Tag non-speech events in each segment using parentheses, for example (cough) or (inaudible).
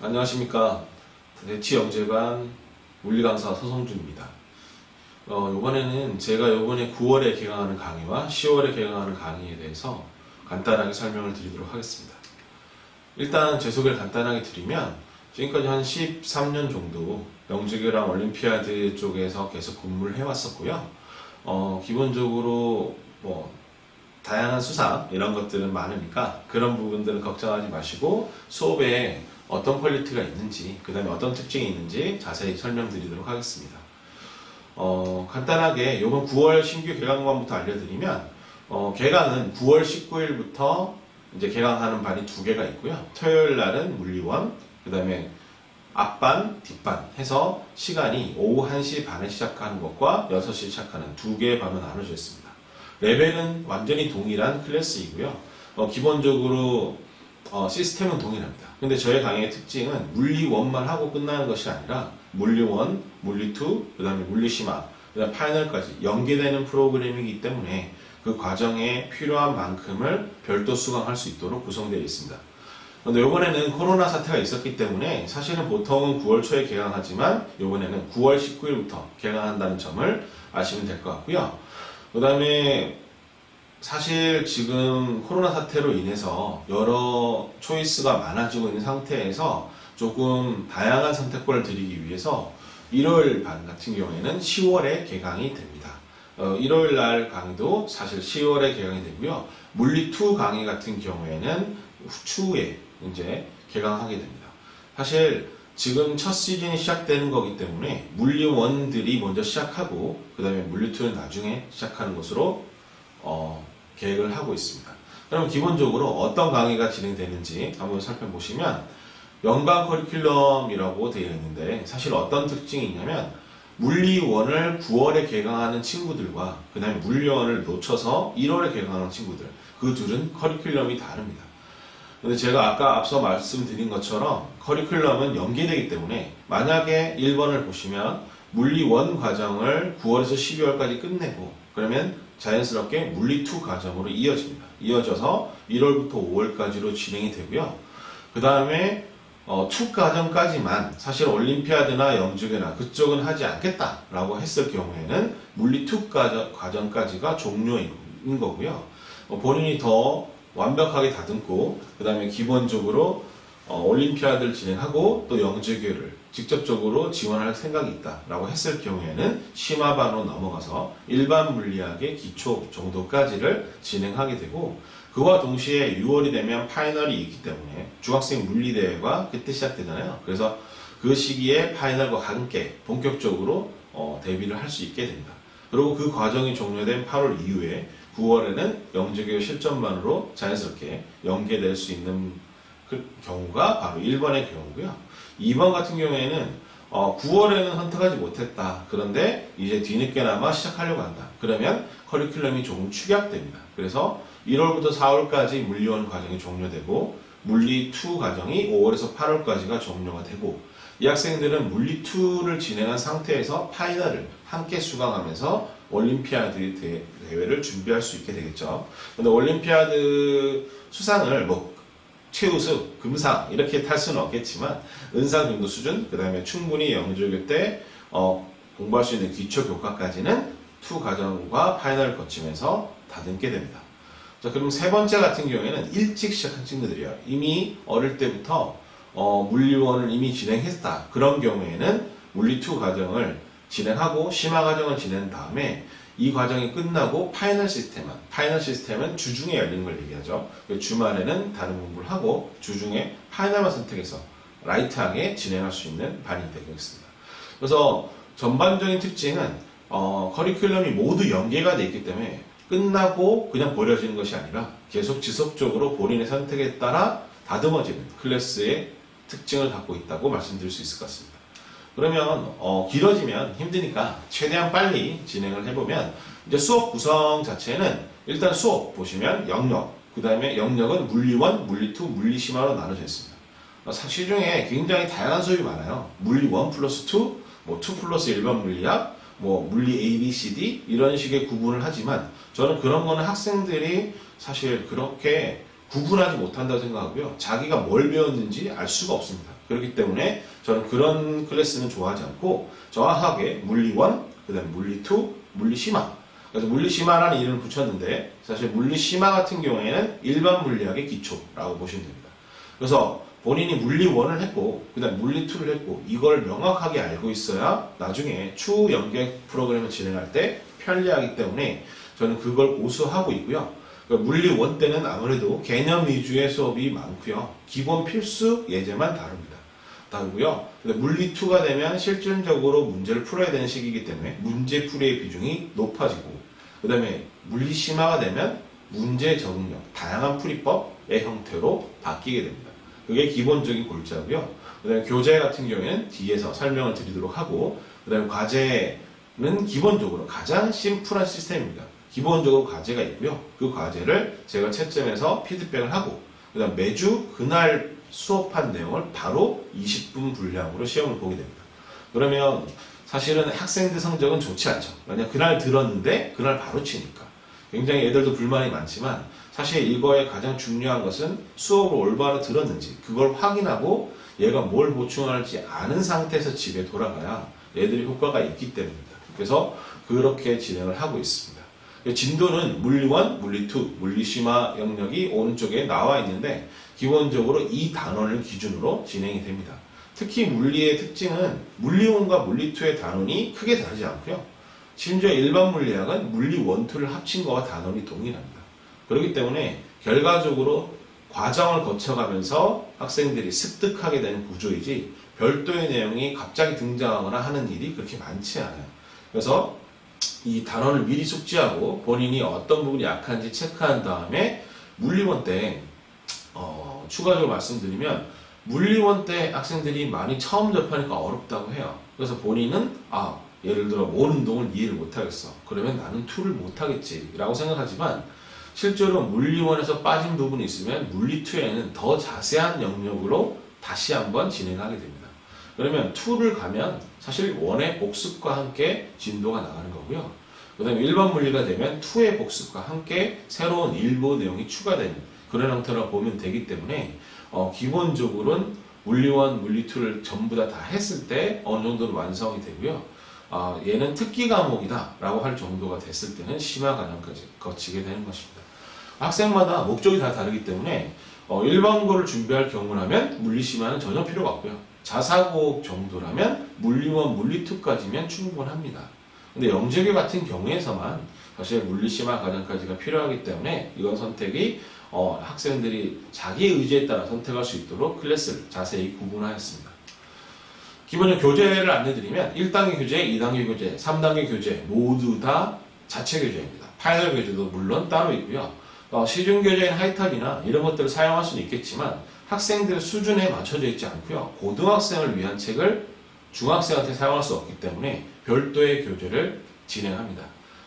안녕하십니까. 대치 영재관 물리 강사 서성준입니다. 어, 이번에는 제가 이번에 9월에 개강하는 강의와 10월에 개강하는 강의에 대해서 간단하게 설명을 드리도록 하겠습니다. 일단 제 소개를 간단하게 드리면 지금까지 한 13년 정도 영재교랑 올림피아드 쪽에서 계속 근무를 해왔었고요. 어, 기본적으로 뭐 다양한 수상 이런 것들은 많으니까 그런 부분들은 걱정하지 마시고 수업에 어떤 퀄리티가 있는지 그 다음에 어떤 특징이 있는지 자세히 설명드리도록 하겠습니다. 어, 간단하게 이번 9월 신규 개강반부터 알려드리면 어, 개강은 9월 19일부터 이제 개강하는 반이 두 개가 있고요. 토요일 날은 물리원, 그 다음에 앞반, 뒷반 해서 시간이 오후 1시 반에 시작하는 것과 6시 시작하는 두 개의 반으로 나눠져 있습니다. 레벨은 완전히 동일한 클래스이고요. 어, 기본적으로 어, 시스템은 동일합니다. 근데 저희 강의의 특징은 물리 1만 하고 끝나는 것이 아니라 물리 1, 물리 2, 그 다음에 물리 심화, 그 다음 파이널까지 연계되는 프로그램이기 때문에 그 과정에 필요한 만큼을 별도 수강할 수 있도록 구성되어 있습니다. 근데 이번에는 코로나 사태가 있었기 때문에 사실은 보통은 9월 초에 개강하지만 이번에는 9월 19일부터 개강한다는 점을 아시면 될 것 같고요. 그 다음에 사실 지금 코로나 사태로 인해서 여러 초이스가 많아지고 있는 상태에서 조금 다양한 선택권을 드리기 위해서 일요일 반 같은 경우에는 10월에 개강이 됩니다. 어, 일요일 날 강의도 사실 10월에 개강이 되고요. 물리2 강의 같은 경우에는 추후에 이제 개강하게 됩니다. 사실 지금 첫 시즌이 시작되는 거기 때문에 물리1들이 먼저 시작하고 그 다음에 물리2는 나중에 시작하는 것으로 어, 계획을 하고 있습니다. 그럼 기본적으로 어떤 강의가 진행되는지 한번 살펴보시면 연관 커리큘럼이라고 되어 있는데 사실 어떤 특징이 있냐면 물리1을 9월에 개강하는 친구들과 그 다음에 물리1을 놓쳐서 1월에 개강하는 친구들 그 둘은 커리큘럼이 다릅니다. 근데 제가 아까 앞서 말씀드린 것처럼 커리큘럼은 연계되기 때문에 만약에 1번을 보시면 물리 1 과정을 9월에서 12월까지 끝내고 그러면 자연스럽게 물리 2 과정으로 이어집니다. 이어져서 1월부터 5월까지로 진행이 되고요. 그 다음에 어, 2 과정까지만 사실 올림피아드나 영주계나 그쪽은 하지 않겠다라고 했을 경우에는 물리 2 과정, 과정까지가 종료인 거고요. 어, 본인이 더 완벽하게 다듬고 그 다음에 기본적으로 어, 올림피아드를 진행하고 또 영재교를 직접적으로 지원할 생각이 있다라고 했을 경우에는 심화반으로 넘어가서 일반 물리학의 기초 정도까지를 진행하게 되고 그와 동시에 6월이 되면 파이널이 있기 때문에 중학생 물리대회가 그때 시작되잖아요. 그래서 그 시기에 파이널과 함께 본격적으로 어, 데뷔를 할 수 있게 됩니다. 그리고 그 과정이 종료된 8월 이후에 9월에는 영재교 실전만으로 자연스럽게 연계될 수 있는 그 경우가 바로 1번의 경우고요. 2번 같은 경우에는 어, 9월에는 선택하지 못했다. 그런데 이제 뒤늦게나마 시작하려고 한다. 그러면 커리큘럼이 조금 축약됩니다. 그래서 1월부터 4월까지 물리원 과정이 종료되고 물리 2 과정이 5월에서 8월까지가 종료가 되고 이 학생들은 물리 2를 진행한 상태에서 파이널을 함께 수강하면서 올림피아드 대- 대회를 준비할 수 있게 되겠죠. 근데 올림피아드 수상을 뭐 최우수, 금상 이렇게 탈 수는 없겠지만 은상 정도 수준, 그 다음에 충분히 영주교 때 어, 공부할 수 있는 기초 교과까지는 투 과정과 파이널을 거치면서 다듬게 됩니다. 자, 그럼 세 번째 같은 경우에는 일찍 시작한 친구들이에요. 이미 어릴 때부터 어, 물리원을 이미 진행했다. 그런 경우에는 물리2 과정을 진행하고 심화 과정을 진행 다음에 이 과정이 끝나고 파이널 시스템은 파이널 시스템은 주중에 열리는 걸 얘기하죠. 그 주말에는 다른 공부를 하고 주중에 파이널만 선택해서 라이트하게 진행할 수 있는 반이 되겠습니다. 그래서 전반적인 특징은 어, 커리큘럼이 모두 연계가 되어 있기 때문에 끝나고 그냥 버려지는 것이 아니라 계속 지속적으로 본인의 선택에 따라 다듬어지는 클래스의 특징을 갖고 있다고 말씀드릴 수 있을 것 같습니다. 그러면 어, 길어지면 힘드니까 최대한 빨리 진행을 해보면 이제 수업 구성 자체는 일단 수업 보시면 영역 그 다음에 영역은 물리1, 물리2, 물리심화로 나눠져 있습니다. 어, 사- 시중에 굉장히 다양한 수업이 많아요. 물리 1 플러스 2, 뭐2 플러스 일반 물리학, 뭐 물리 A, B, C, D 이런 식의 구분을 하지만 저는 그런 거는 학생들이 사실 그렇게 구분하지 못한다고 생각하고요. 자기가 뭘 배웠는지 알 수가 없습니다. 그렇기 때문에 저는 그런 클래스는 좋아하지 않고 정확하게 물리원, 그 다음에 물리투, 물리심화. 그래서 물리심화라는 이름을 붙였는데 사실 물리심화 같은 경우에는 일반 물리학의 기초라고 보시면 됩니다. 그래서 본인이 물리원을 했고 그 다음 물리투를 했고 이걸 명확하게 알고 있어야 나중에 추후 연계 프로그램을 진행할 때 편리하기 때문에 저는 그걸 고수하고 있고요. 그러니까 물리원 때는 아무래도 개념 위주의 수업이 많고요. 기본 필수 예제만 다릅니다. 다르고요. 근데 물리 2가 되면 실질적으로 문제를 풀어야 되는 시기이기 때문에 문제 풀이의 비중이 높아지고 그 다음에 물리 심화가 되면 문제 적응력, 다양한 풀이법의 형태로 바뀌게 됩니다. 그게 기본적인 골자고요. 그 다음에 교재 같은 경우에는 뒤에서 설명을 드리도록 하고 그 다음에 과제는 기본적으로 가장 심플한 시스템입니다. 기본적으로 과제가 있고요. 그 과제를 제가 채점해서 피드백을 하고 그 다음 매주 그날 수업한 내용을 바로 20분 분량으로 시험을 보게 됩니다. 그러면 사실은 학생들 성적은 좋지 않죠. 왜냐면 그날 들었는데 그날 바로 치니까. 굉장히 애들도 불만이 많지만 사실 이거의 가장 중요한 것은 수업을 올바로 들었는지 그걸 확인하고 얘가 뭘 보충할지 아는 상태에서 집에 돌아가야 애들이 효과가 있기 때문입니다. 그래서 그렇게 진행을 하고 있습니다. 진도는 물리1, 물리2, 물리심화 영역이 오른쪽에 나와 있는데 기본적으로 이 단원을 기준으로 진행이 됩니다. 특히 물리의 특징은 물리1과 물리2의 단원이 크게 다르지 않고요. 심지어 일반 물리학은 물리 1, 2를 합친 거와 단원이 동일합니다. 그렇기 때문에 결과적으로 과정을 거쳐가면서 학생들이 습득하게 되는 구조이지 별도의 내용이 갑자기 등장하거나 하는 일이 그렇게 많지 않아요. 그래서 이 단원을 미리 숙지하고 본인이 어떤 부분이 약한지 체크한 다음에 물리원 때 어, 추가적으로 말씀드리면 물리원 때 학생들이 많이 처음 접하니까 어렵다고 해요. 그래서 본인은 아 예를 들어 원 운동을 이해를 못하겠어. 그러면 나는 툴을 못하겠지 라고 생각하지만 실제로 물리원에서 빠진 부분이 있으면 물리2에는 더 자세한 영역으로 다시 한번 진행하게 됩니다. 그러면 2를 가면 사실 원의 복습과 함께 진도가 나가는 거고요. 그 다음에 일반 물리가 되면 2의 복습과 함께 새로운 일부 내용이 추가되는 그런 형태로 보면 되기 때문에 어, 기본적으로는 물리1, 물리2를 전부 다 다 했을 때 어느 정도는 완성이 되고요. 아, 얘는 특기 과목이다 라고 할 정도가 됐을 때는 심화 과정까지 거치게 되는 것입니다. 학생마다 목적이 다 다르기 때문에 어, 일반고를 준비할 경우라면 물리심화는 전혀 필요가 없고요. 자사고 정도라면 물리원, 물리2까지면 충분합니다. 근데 영재교 같은 경우에서만 사실 물리심화 과정까지가 필요하기 때문에 이건 선택이 어, 학생들이 자기 의지에 따라 선택할 수 있도록 클래스를 자세히 구분하였습니다. 기본적으로 교재를 안내드리면 1단계 교재, 2단계 교재, 3단계 교재 모두 다 자체 교재입니다. 파이널 교재도 물론 따로 있고요. 어, 시중 교재인 하이탑이나 이런 것들을 사용할 수는 있겠지만 학생들 수준에 맞춰져 있지 않고요. 고등학생을 위한 책을 중학생한테 사용할 수 없기 때문에 별도의 교재를 진행합니다.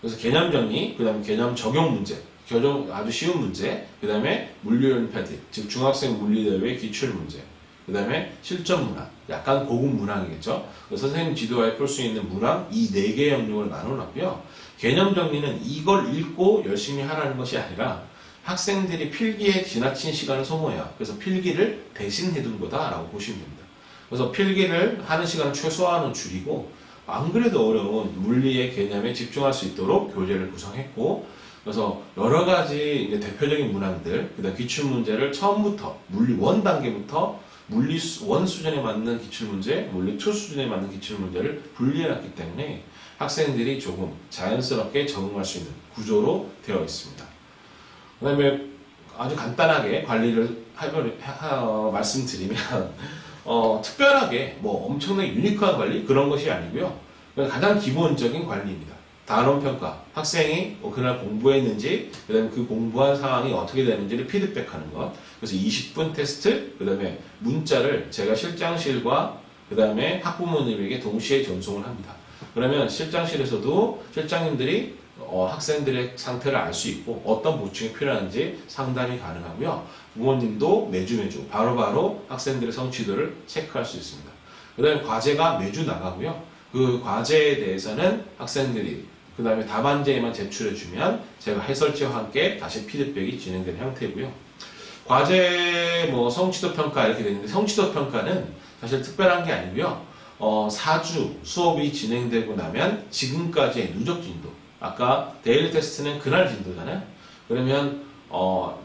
그래서 개념 정리, 그 다음에 개념 적용 문제, 교정 아주 쉬운 문제, 그 다음에 물리올림피아드, 즉 중학생 물리대회 기출 문제, 그 다음에 실전 문항, 약간 고급 문항이겠죠. 선생님 지도하에 풀 수 있는 문항 이 네 개의 영역을 나눠놨고요. 개념 정리는 이걸 읽고 열심히 하라는 것이 아니라 학생들이 필기에 지나친 시간을 소모해요. 그래서 필기를 대신 해둔 거다라고 보시면 됩니다. 그래서 필기를 하는 시간을 최소한으로 줄이고 안 그래도 어려운 물리의 개념에 집중할 수 있도록 교재를 구성했고 그래서 여러 가지 대표적인 문항들 그다음 기출 문제를 처음부터 물리 원 단계부터 물리 원 수준에 맞는 기출 문제, 물리 투 수준에 맞는 기출 문제를 분리해놨기 때문에 학생들이 조금 자연스럽게 적응할 수 있는 구조로 되어 있습니다. 그 다음에 아주 간단하게 관리를 하면, 하, 어, 말씀드리면, (laughs) 어, 특별하게 뭐 엄청나게 유니크한 관리? 그런 것이 아니고요. 가장 기본적인 관리입니다. 단원 평가, 학생이 뭐 그날 공부했는지, 그 다음에 그 공부한 상황이 어떻게 되는지를 피드백하는 것. 그래서 20분 테스트, 그 다음에 문자를 제가 실장실과 그 다음에 학부모님에게 동시에 전송을 합니다. 그러면 실장실에서도 실장님들이 어, 학생들의 상태를 알 수 있고 어떤 보충이 필요한지 상담이 가능하고요. 부모님도 매주 매주 바로 바로 학생들의 성취도를 체크할 수 있습니다. 그 다음에 과제가 매주 나가고요. 그 과제에 대해서는 학생들이 그 다음에 답안지에만 제출해주면 제가 해설지와 함께 다시 피드백이 진행되는 형태고요. 과제 뭐 성취도 평가 이렇게 되는데 성취도 평가는 사실 특별한 게 아니고요. 어, 4주 수업이 진행되고 나면 지금까지의 누적 진도. 아까 데일리 테스트는 그날 진도잖아요. 그러면 어,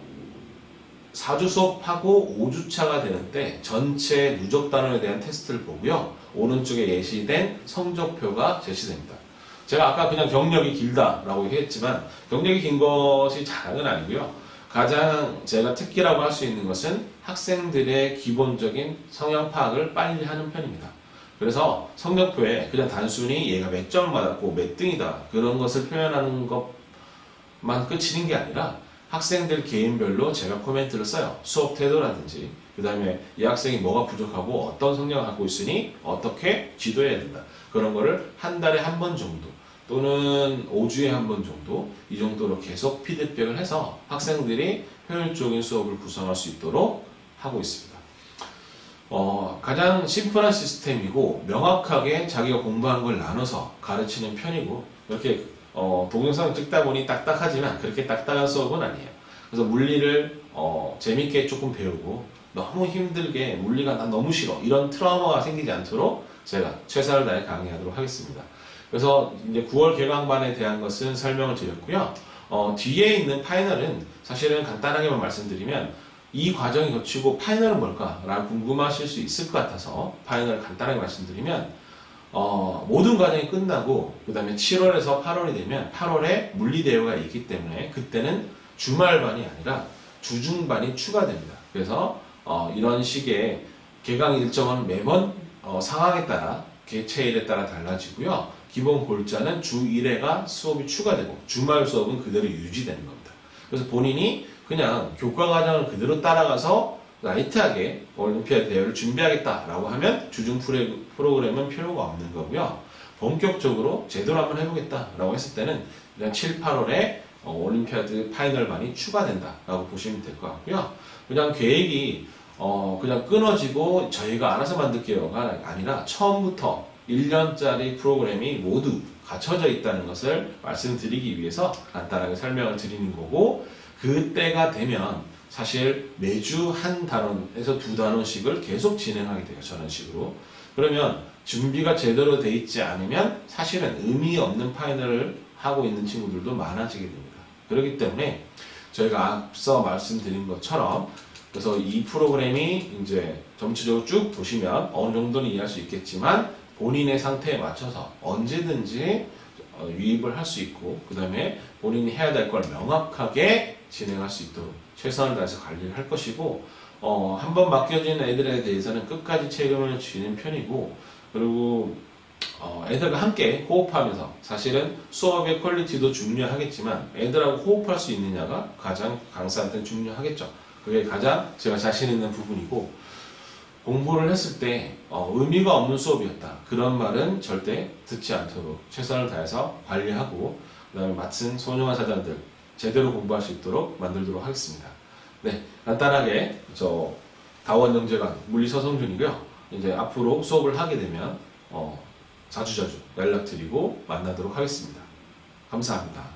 4주 수업하고 5주차가 되는 때 전체 누적 단원에 대한 테스트를 보고요. 오른쪽에 예시된 성적표가 제시됩니다. 제가 아까 그냥 경력이 길다라고 했지만 경력이 긴 것이 자랑은 아니고요. 가장 제가 특기라고 할 수 있는 것은 학생들의 기본적인 성향 파악을 빨리 하는 편입니다. 그래서 성적표에 그냥 단순히 얘가 몇 점을 받았고 몇 등이다 그런 것을 표현하는 것만 끝이는 게 아니라 학생들 개인별로 제가 코멘트를 써요. 수업 태도라든지 그 다음에 이 학생이 뭐가 부족하고 어떤 성향을 갖고 있으니 어떻게 지도해야 된다. 그런 거를 한 달에 한 번 정도 또는 5주에 한 번 정도 이 정도로 계속 피드백을 해서 학생들이 효율적인 수업을 구성할 수 있도록 하고 있습니다. 어, 가장 심플한 시스템이고 명확하게 자기가 공부한 걸 나눠서 가르치는 편이고 이렇게 어, 동영상을 찍다 보니 딱딱하지만 그렇게 딱딱한 수업은 아니에요. 그래서 물리를 어, 재밌게 조금 배우고 너무 힘들게 물리가 난 너무 싫어 이런 트라우마가 생기지 않도록 제가 최선을 다해 강의하도록 하겠습니다. 그래서 이제 9월 개강반에 대한 것은 설명을 드렸고요. 어, 뒤에 있는 파이널은 사실은 간단하게만 말씀드리면 이 과정이 거치고 파이널은 뭘까라고 궁금하실 수 있을 것 같아서 파이널을 간단하게 말씀드리면 어, 모든 과정이 끝나고 그 다음에 7월에서 8월이 되면 8월에 물리대회가 있기 때문에 그때는 주말반이 아니라 주중반이 추가됩니다. 그래서 어, 이런 식의 개강 일정은 매번 어, 상황에 따라 개체일에 따라 달라지고요. 기본 골자는 주 1회가 수업이 추가되고 주말 수업은 그대로 유지되는 겁니다. 그래서 본인이 그냥 교과 과정을 그대로 따라가서 라이트하게 올림피아드 대회를 준비하겠다라고 하면 주중 프로그램은 필요가 없는 거고요. 본격적으로 제대로 한번 해보겠다라고 했을 때는 그냥 7, 8월에 어, 올림피아드 파이널반이 추가된다라고 보시면 될 것 같고요. 그냥 계획이 어, 그냥 끊어지고 저희가 알아서 만들게요가 아니라 처음부터 1년짜리 프로그램이 모두 갖춰져 있다는 것을 말씀드리기 위해서 간단하게 설명을 드리는 거고 그때가 되면 사실 매주 한 단원에서 두 단원씩을 계속 진행하게 돼요. 저런 식으로. 그러면 준비가 제대로 돼 있지 않으면 사실은 의미 없는 파이널을 하고 있는 친구들도 많아지게 됩니다. 그렇기 때문에 저희가 앞서 말씀드린 것처럼 그래서 이 프로그램이 이제 전체적으로 쭉 보시면 어느 정도는 이해할 수 있겠지만 본인의 상태에 맞춰서 언제든지 어, 유입을 할 수 있고 그 다음에 본인이 해야 될 걸 명확하게 진행할 수 있도록 최선을 다해서 관리를 할 것이고 어, 한 번 맡겨진 애들에 대해서는 끝까지 책임을 지는 편이고 그리고 어, 애들과 함께 호흡하면서 사실은 수업의 퀄리티도 중요하겠지만 애들하고 호흡할 수 있느냐가 가장 강사한테는 중요하겠죠. 그게 가장 제가 자신 있는 부분이고 공부를 했을 때 어, 의미가 없는 수업이었다. 그런 말은 절대 듣지 않도록 최선을 다해서 관리하고 그다음에 맡은 소중한 사장들 제대로 공부할 수 있도록 만들도록 하겠습니다. 네, 간단하게 저 다원 영재관 물리 서성준이고요. 이제 앞으로 수업을 하게 되면 어, 자주자주 연락드리고 만나도록 하겠습니다. 감사합니다.